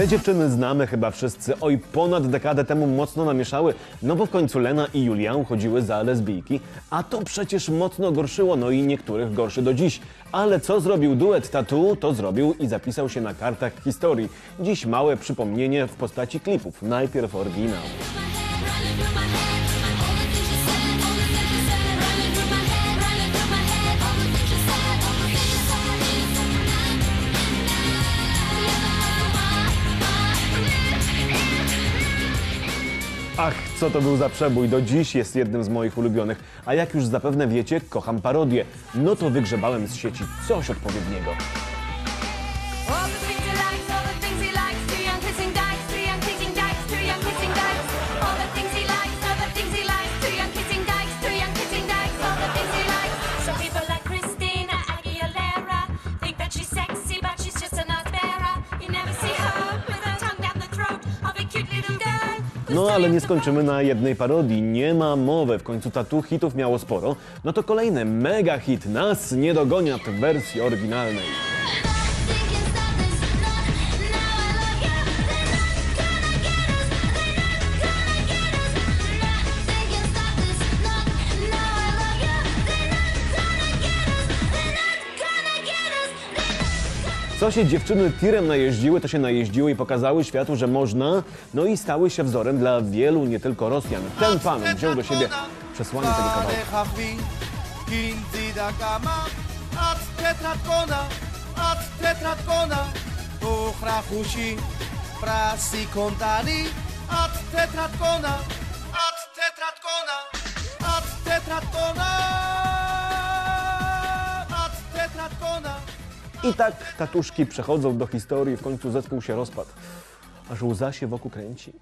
Te dziewczyny znamy chyba wszyscy. Oj, ponad dekadę temu mocno namieszały, no bo w końcu Lena i Julia uchodziły za lesbijki, a to przecież mocno gorszyło, no i niektórych gorszy do dziś. Ale co zrobił duet Tatu, to zrobił i zapisał się na kartach historii. Dziś małe przypomnienie w postaci klipów. Najpierw oryginał. Ach, co to był za przebój, do dziś jest jednym z moich ulubionych. A jak już zapewne wiecie, kocham parodię. No to wygrzebałem z sieci coś odpowiedniego. All the things all the things No ale nie skończymy na jednej parodii. Nie ma mowy, w końcu tatu hitów miało sporo. No to kolejny mega hit Nas nie dogoniat w wersji oryginalnej. Co się dziewczyny tirem najeździły, to się najeździły i pokazały światu, że można, no i stały się wzorem dla wielu, nie tylko Rosjan. Ten pan wziął do siebie przesłanie tego kawałka. I tak tatuszki przechodzą do historii, w końcu zespół się rozpadł. Aż łza się wokół kręci.